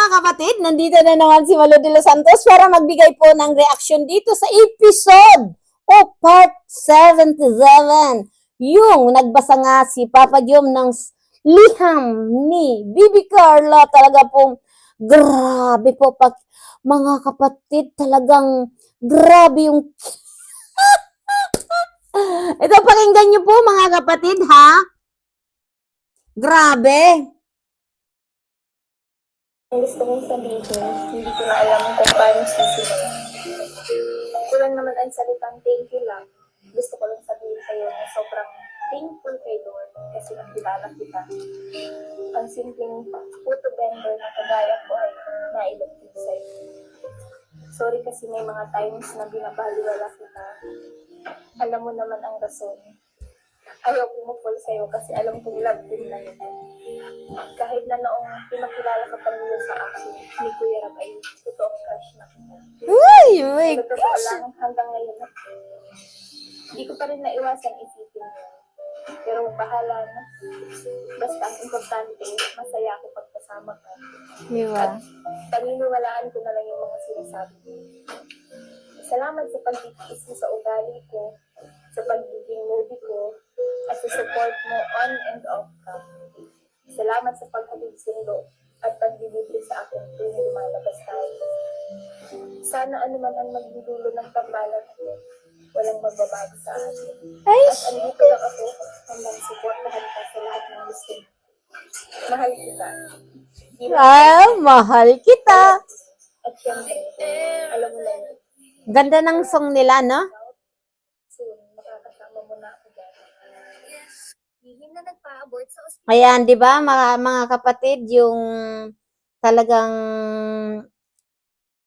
mga kapatid, nandito na naman si Malo de los Santos para magbigay po ng reaction dito sa episode o part 77. Yung nagbasa nga si Papa Jom ng liham ni Bibi Carla. Talaga pong grabe po pag mga kapatid talagang grabe yung Ito pakinggan niyo po mga kapatid ha. Grabe. Ang gusto kong sabihin, hindi ko na alam kung paano sisimulan. Kulang naman ang salitang thank you lang. Gusto ko lang sabihin sa'yo na sobrang thankful kay Lord kasi nakilala kita. Ang simpleng photo vendor na kagaya ko ay nailog din sa'yo. Sorry kasi may mga times na binabaliwala kita. Alam mo naman ang rason. Ayaw pumupol sa'yo kasi alam kong love din na ito kahit na noong pinakilala ka pa nila sa akin, ni Kuya Rab ay totoong crush na kita. Uy, uy. Sa totoo lang, hanggang ngayon, hindi ko pa rin naiwasan isipin yun. Pero bahala na. Basta ang importante, masaya ako pagkasama ka. Di ba? Paniniwalaan ko na lang yung mga sinasabi ko. Salamat sa pagtitiis mo sa ugali ko, sa pagiging moody ko, at sa support mo on and off ka. Salamat sa paghatid sundo at paglilibre sa akin tuwing lumalabas tayo. Sana ano man ang magdudulo ng tambalan ko, walang magbabago sa akin. Ay, At andito lang ako hanggang supportahan ka sa lahat ng gusto mo. Mahal kita. Ba? ah, mahal kita. At syempre, alam mo na yun. Ganda ng song nila, no? Soon, makakasama mo na ako dyan. Hihim na nagpa-abort sa ospital. Ayan, di ba, mga, mga kapatid, yung talagang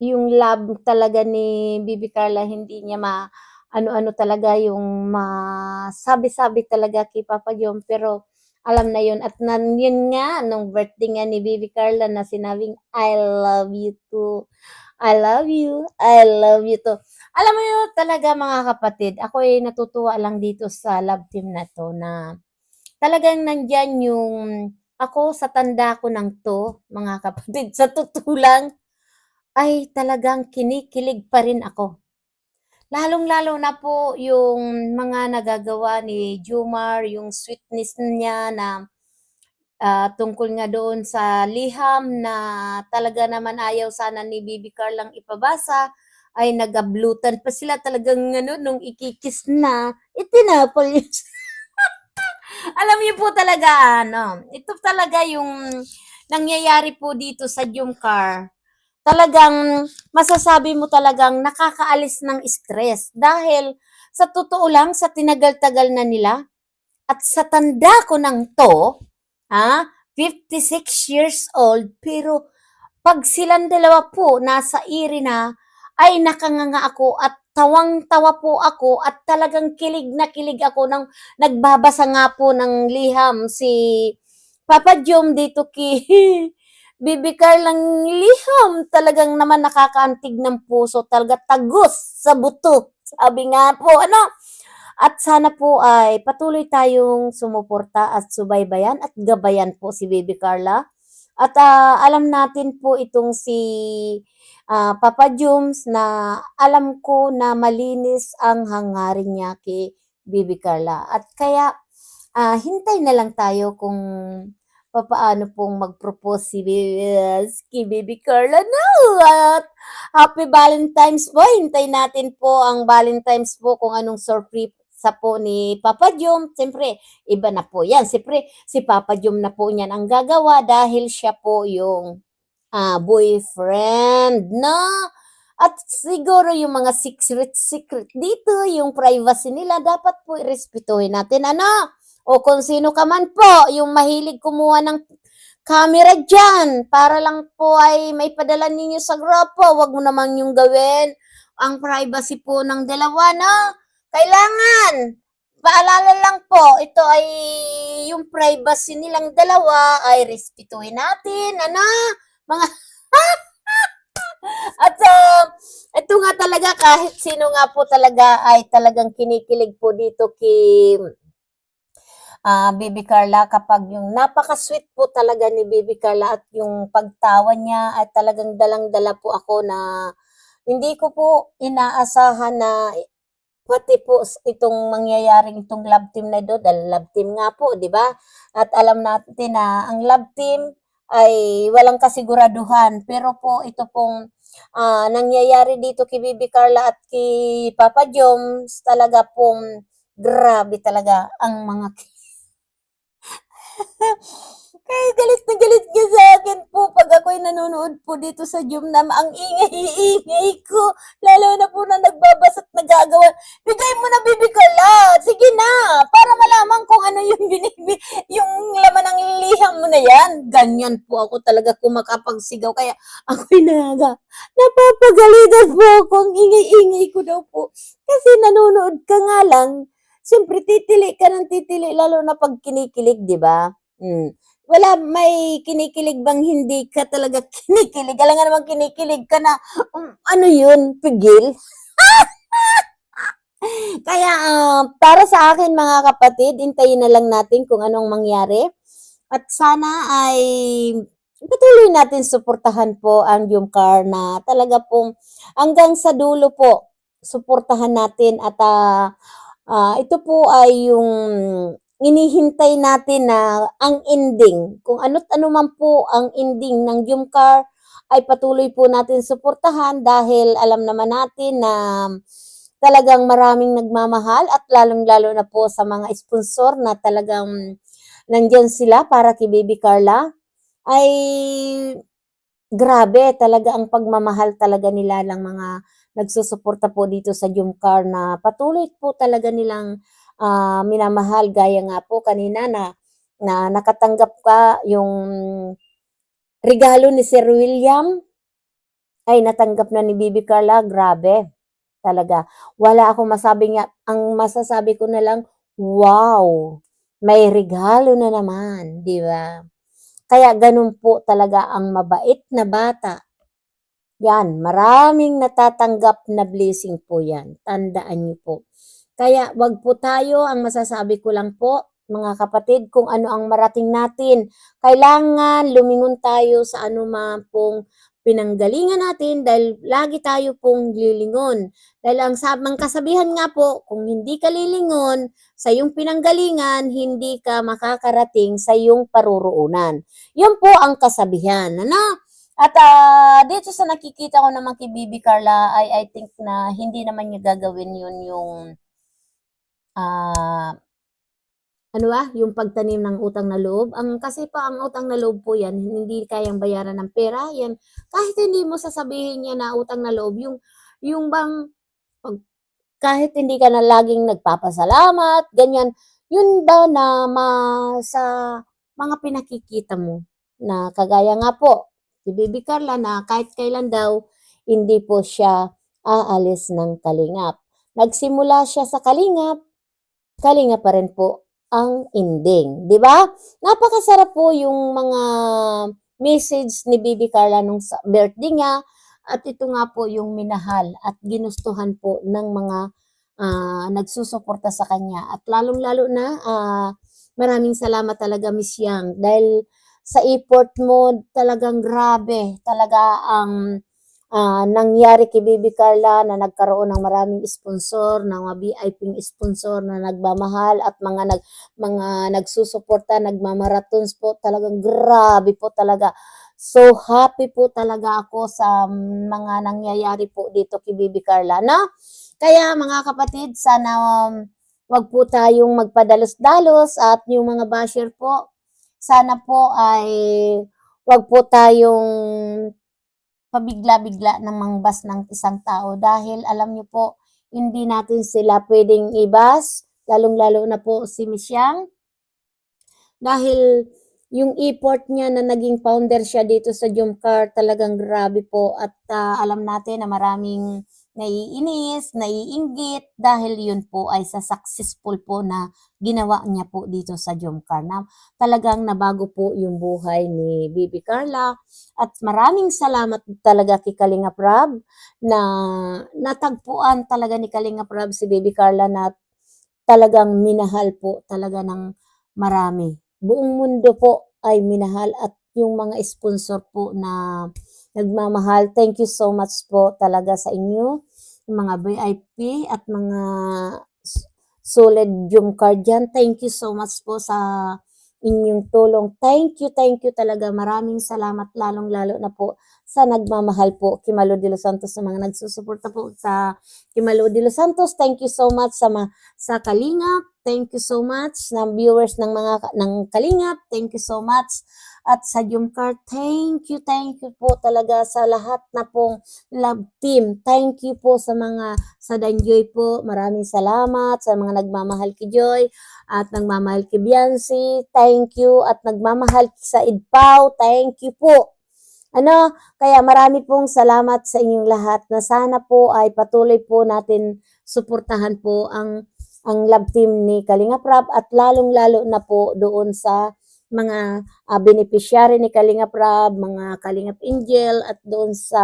yung love talaga ni Bibi Carla, hindi niya ma ano-ano talaga yung masabi-sabi talaga kay Papa Jom, pero alam na yun. At nan, yun nga, nung birthday nga ni Bibi Carla na sinabing, I love you too. I love you. I love you too. Alam mo yun talaga mga kapatid, ako ay natutuwa lang dito sa love team na to na talagang nandyan yung ako sa tanda ko ng to, mga kapatid, sa totoo lang, ay talagang kinikilig pa rin ako. Lalong-lalo na po yung mga nagagawa ni Jumar, yung sweetness niya na ah, tungkol nga doon sa liham na talaga naman ayaw sana ni Bibi Carlang ipabasa, ay nagablutan pa sila talagang ano, nung ikikis na, itinapol yun alam niyo po talaga, ano, ito talaga yung nangyayari po dito sa Jumcar. Talagang masasabi mo talagang nakakaalis ng stress dahil sa totoo lang, sa tinagal-tagal na nila at sa tanda ko ng to, ha, 56 years old, pero pag silang dalawa po nasa iri na, ay nakanganga ako at tawang-tawa po ako at talagang kilig na kilig ako nang nagbabasa nga po ng liham si Papa Jom dito ki Bibi Carlang. Liham talagang naman nakakaantig ng puso talaga tagos sa buto sabi nga po ano? At sana po ay patuloy tayong sumuporta at subaybayan at gabayan po si Bibi Carla at ah, alam natin po itong si ah, Papa Jums na alam ko na malinis ang hangarin niya kay Bibi Carla. At kaya ah, hintay na lang tayo kung papaano pong mag-propose si Bibi, si Bibi Carla. No! At Happy Valentine's po. Hintay natin po ang Valentine's po kung anong surprise sa po ni Papa Jom. Siyempre, iba na po yan. Siyempre, si Papa Jom na po niyan ang gagawa dahil siya po yung ah, boyfriend, no? At siguro yung mga secret-secret dito, yung privacy nila, dapat po irespetuhin natin. Ano? O kung sino ka man po, yung mahilig kumuha ng camera dyan, para lang po ay may padala ninyo sa grupo. Huwag mo naman yung gawin. Ang privacy po ng dalawa, no? Kailangan, paalala lang po, ito ay yung privacy nilang dalawa ay respetuhin natin, ano? Mga At uh, ito nga talaga kahit sino nga po talaga ay talagang kinikilig po dito kay ah, Baby Carla kapag yung napaka-sweet po talaga ni Baby Carla at yung pagtawa niya at talagang dalang-dala po ako na hindi ko po inaasahan na pati po itong mangyayaring itong love team na ito, dahil love team nga po, di ba? At alam natin na ang love team ay walang kasiguraduhan. Pero po ito pong ah, nangyayari dito kay Bibi Carla at kay Papa Joms, talaga pong grabe talaga ang mga kaya galit na galit ka sa akin po pag ako'y nanonood po dito sa Jumnam. Ang ingay-ingay ko. Lalo na po na nagbabas at nagagawa. Bigay mo na, Bibi Carla. Sige na. Para malaman kung ano yung binibi, yung laman ng liham mo na yan. Ganyan po ako talaga kumakapagsigaw. Kaya ako'y naga. Napapagalitan po ako. Ang ingay-ingay ko daw po. Kasi nanonood ka nga lang. Siyempre, titili ka ng titili. Lalo na pag kinikilig, di ba? Hmm wala may kinikilig bang hindi ka talaga kinikilig? Alam nga naman kinikilig ka na, um, ano yun, pigil? Kaya ah, para sa akin mga kapatid, hintayin na lang natin kung anong mangyari. At sana ay patuloy natin suportahan po ang Jumcar na talaga pong hanggang sa dulo po, suportahan natin at ah, ah, ito po ay yung inihintay natin na ang ending, kung ano't ano man po ang ending ng Jumcar, ay patuloy po natin suportahan dahil alam naman natin na talagang maraming nagmamahal at lalong-lalo na po sa mga sponsor na talagang nandyan sila para kay Baby Carla, ay grabe talaga ang pagmamahal talaga nila ng mga nagsusuporta po dito sa Jumcar na patuloy po talaga nilang ah, minamahal gaya nga po kanina na na nakatanggap ka yung regalo ni Sir William ay natanggap na ni Bibi Carla, grabe. Talaga. Wala akong masabi nga, ang masasabi ko na lang, wow, may regalo na naman, di ba? Kaya ganun po talaga ang mabait na bata. Yan, maraming natatanggap na blessing po yan. Tandaan niyo po. Kaya wag po tayo, ang masasabi ko lang po, mga kapatid, kung ano ang marating natin. Kailangan lumingon tayo sa anumang pong pinanggalingan natin dahil lagi tayo pong lilingon. Dahil ang sabang kasabihan nga po, kung hindi ka lilingon sa iyong pinanggalingan, hindi ka makakarating sa iyong paruroonan. Yun po ang kasabihan. Ano? At ah, dito sa nakikita ko naman kay Bibi Carla, ay I think na hindi naman niya gagawin yun yung ah ano ba, yung pagtanim ng utang na loob. Ang kasi pa ang utang na loob po yan, hindi kayang bayaran ng pera. Yan, kahit hindi mo sasabihin niya na utang na loob, yung, yung bang, pag, kahit hindi ka na laging nagpapasalamat, ganyan, yun ba na ma, sa mga pinakikita mo, na kagaya nga po, si Bibi Carla na kahit kailan daw, hindi po siya aalis ng kalingap. Nagsimula siya sa kalingap, kalingap pa rin po ang ending, 'di ba? Napakasarap po yung mga message ni Bibi Carla nung birthday niya at ito nga po yung minahal at ginustuhan po ng mga ah, nagsusuporta sa kanya at lalong-lalo na ah, maraming salamat talaga Miss Yang dahil sa effort mo talagang grabe talaga ang ah, nangyari kay Bibi Carla na nagkaroon ng maraming sponsor, ng mga VIP sponsor na nagmamahal at mga nag mga nagsusuporta, nagmamarathons po, talagang grabe po talaga. So happy po talaga ako sa mga nangyayari po dito kay Bibi Carla, no? Kaya mga kapatid, sana um, wag po tayong magpadalos-dalos at yung mga basher po, sana po ay wag po tayong pabigla-bigla ng mangbas ng isang tao dahil alam niyo po, hindi natin sila pwedeng ibas, lalong-lalo na po si Miss Yang. Dahil yung effort niya na naging founder siya dito sa Jumcar, talagang grabe po at ah, alam natin na maraming naiinis, naiinggit dahil yun po ay sa successful po na ginawa niya po dito sa Jumcar na talagang nabago po yung buhay ni Bibi Carla at maraming salamat talaga kay Kalinga Prab na natagpuan talaga ni Kalinga Prab si Baby Carla na talagang minahal po talaga ng marami. Buong mundo po ay minahal at yung mga sponsor po na nagmamahal. Thank you so much po talaga sa inyo. Mga VIP at mga solid yung card dyan. Thank you so much po sa inyong tulong. Thank you, thank you talaga. Maraming salamat lalong-lalo na po sa nagmamahal po Kimalo de los Santos sa mga nagsusuporta po sa Kimalo de los Santos. Thank you so much sa ma- sa Kalingap. Thank you so much sa viewers ng mga ng Kalingap. Thank you so much at sa Jumcar. Thank you, thank you po talaga sa lahat na pong love team. Thank you po sa mga sa Danjoy po. Maraming salamat sa mga nagmamahal kay Joy at nagmamahal kay Biancy. Thank you at nagmamahal sa Idpao. Thank you po. Ano, kaya marami pong salamat sa inyong lahat na sana po ay patuloy po natin suportahan po ang ang love team ni Kalinga Prab at lalong-lalo na po doon sa mga uh, beneficiary ni Kalinga Prab, mga Kalingap Angel at doon sa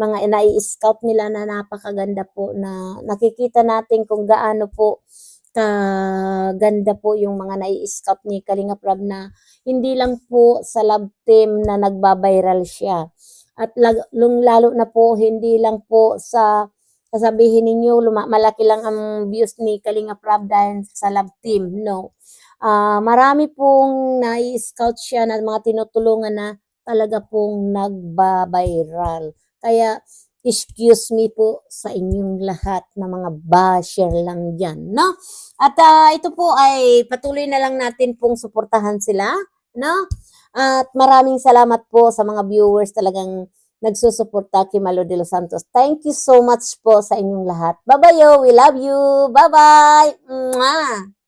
mga nai-scout nila na napakaganda po na nakikita natin kung gaano po kaganda po yung mga nai-scout ni Kalinga Prab na hindi lang po sa love team na nagbabiral siya. At lung- lalo na po hindi lang po sa sasabihin ninyo malaki lang ang views ni Kalinga Prab dahil sa love team. No. Ah, marami pong nai-scout siya na mga tinutulungan na talaga pong nagbabiral. Kaya excuse me po sa inyong lahat na mga basher lang dyan, no? At ah, ito po ay patuloy na lang natin pong suportahan sila, no? At maraming salamat po sa mga viewers talagang nagsusuporta kay Malo de los Santos. Thank you so much po sa inyong lahat. Bye-bye, yo. We love you. Bye-bye. Mwah!